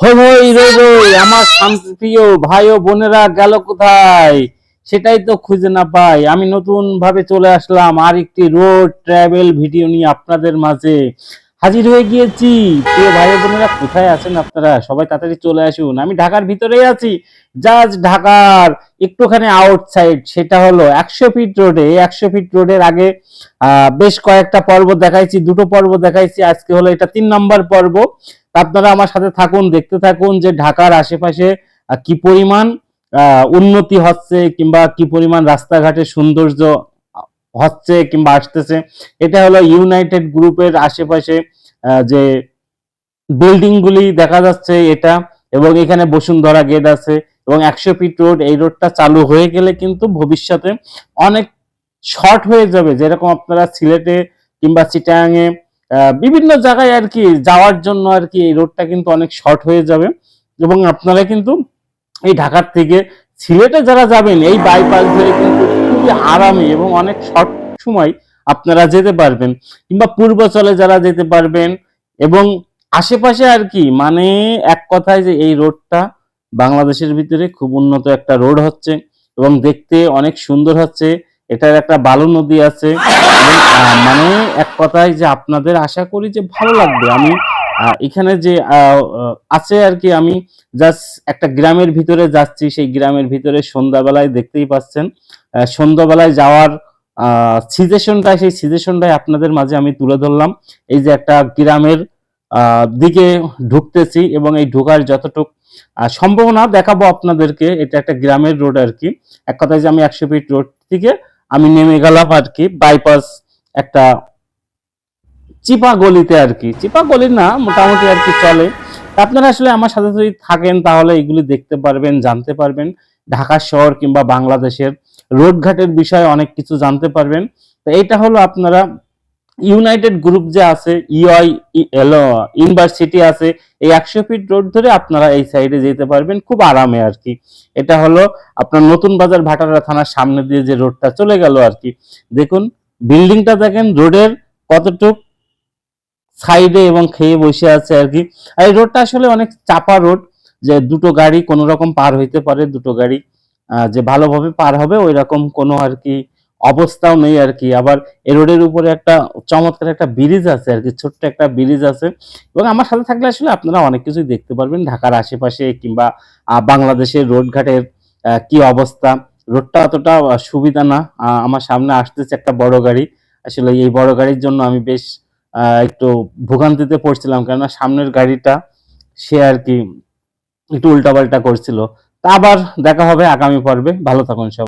হই রই আমার শান্তিপ্রিয় ভাই ও বোনেরা গেল কোথায়? সেটাই তো খুঁজে না পাই। আমি নতুন ভাবে চলে আসলাম আর একটি রোড ট্রাভেল ভিডিও নিয়ে আপনাদের মাঝে। হাজির হয়ে গিয়েছি। প্রিয় ভাই বোনেরা কোথায় আছেন আপনারা? সবাই তাড়াতাড়ি চলে আসুন। আমি ঢাকার ভিতরেই আছি জাস্ট ঢাকার একটুখানি আউটসাইড সেটা হলো একশো ফিট রোডে একশো ফিট রোডের আগে আহ, বেশ কয়েকটা পর্ব দেখাইছি দুটো পর্ব দেখাইছি। আজকে হলো এটা তিন নম্বর পর্ব। আপনারা আমার সাথে থাকুন দেখতে থাকুন যে ঢাকার আশেপাশে কি পরিমাণ উন্নতি হচ্ছে কিংবা কি পরিমাণ রাস্তাঘাটের সৌন্দর্য হচ্ছে কিংবা আসতেছে। এটা হলো ইউনাইটেড গ্রুপের আশেপাশে যে বিল্ডিং গুলি দেখা যাচ্ছে এটা এবং এখানে বসুন্ধরা গেট আছে এবং একশো ফিট রোড এই রোডটা চালু হয়ে গেলে কিন্তু ভবিষ্যতে অনেক শর্ট হয়ে যাবে। যেরকম আপনারা সিলেটে কিংবা চিটাগাংয়ে আহ, বিভিন্ন জায়গায় আর কি যাওয়ার জন্য আর কি এই রোডটা কিন্তু অনেক শর্ট হয়ে যাবে। এবং আপনারা কিন্তু এই ঢাকার থেকে সিলেটে যারা যাবেন, এই বাইপাস ধরে কিন্তু খুবই আরামে এবং অনেক শর্ট সময় আপনারা যেতে পারবেন। কিংবা পূর্বাচলে যারা যেতে পারবেন এবং আশেপাশে আর কি মানে এক কথায় যে এই রোডটা বাংলাদেশের ভিতরে খুব উন্নত একটা রোড হচ্ছে এবং দেখতে অনেক সুন্দর হচ্ছে। এটার একটা বালু নদী আছে। মানে এক কথায় যে আপনাদের আশা করি যে ভালো লাগবে। আমি এখানে যে আছে আর কি, আমি জাস্ট একটা গ্রামের ভিতরে যাচ্ছি। সেই গ্রামের ভিতরে সন্ধ্যাবেলায় দেখতেই পাচ্ছেন সন্ধ্যাবেলায় যাওয়ার সিজেশনটা সেই সিজেশনটাই আপনাদের মাঝে আমি তুলে ধরলাম। এই যে একটা গ্রামের দিকে ঢুকতেছি এবং এই ঢোকার যতটুক সম্ভাবনা দেখাবো আপনাদেরকে, এটা একটা গ্রামের রোড আর কি। এক কথায় যে আমি একশো ফিট রোড থেকে আমি নেমে গেলাম আর কি বাইপাস একটা চিপা গলিতে আর কি। চিপা গলি না, মোটামুটি আর কি চলে। আপনারা আসলে আমার সাথে যদি থাকেন তাহলে এগুলি দেখতে পারবেন, জানতে পারবেন। ঢাকা শহর কিংবা বাংলাদেশের রোডঘাটের বিষয়ে অনেক কিছু জানতে পারবেন। তো এইটা হলো আপনারা ইউনাইটেড গ্রুপ যে আছে ইউআই ইউনিভার্সিটি আছে, এই একশো ফিট রোড ধরে আপনারা এই সাইডে যেতে পারবেন, খুব আরামে আর কি এটা হলো আপনার নতুন বাজার ভাটারা থানার সামনে দিয়ে যে রোডটা চলে গেল আর কি দেখুন, বিল্ডিংটা দেখেন, রোডের কতটুক সাইডে এবং খেয়ে বসে আছে আর কি আর এই রোডটা আসলে অনেক চাপা রোড, যে দুটো গাড়ি কোনো রকম পার হইতে পারে, দুটো গাড়ি যে ভালোভাবে পার হবে ওই রকম কোনো আর কি অবস্থাও নেই আর কি। আবার এই রোডের উপরে একটা চমৎকার একটা ব্রিজ আছে আর কি, ছোট্ট একটা ব্রিজ আছে। এবং আমার সাথে থাকলে আসলে আপনারা অনেক কিছুই দেখতে পারবেন, ঢাকার আশেপাশে কিংবা বাংলাদেশের রোডঘাটের কি অবস্থা। রোডটা অতটা সুবিধা না। আমার সামনে আসতেছে একটা বড় গাড়ি। আসলে এই বড় গাড়ির জন্য আমি বেশ একটু ভোগান্তিতে পড়ছিলাম, কেননা সামনের গাড়িটা সে আর কি একটু উল্টাপাল্টা করছিল। তা আবার দেখা হবে আগামী পর্বে। ভালো থাকুন সব।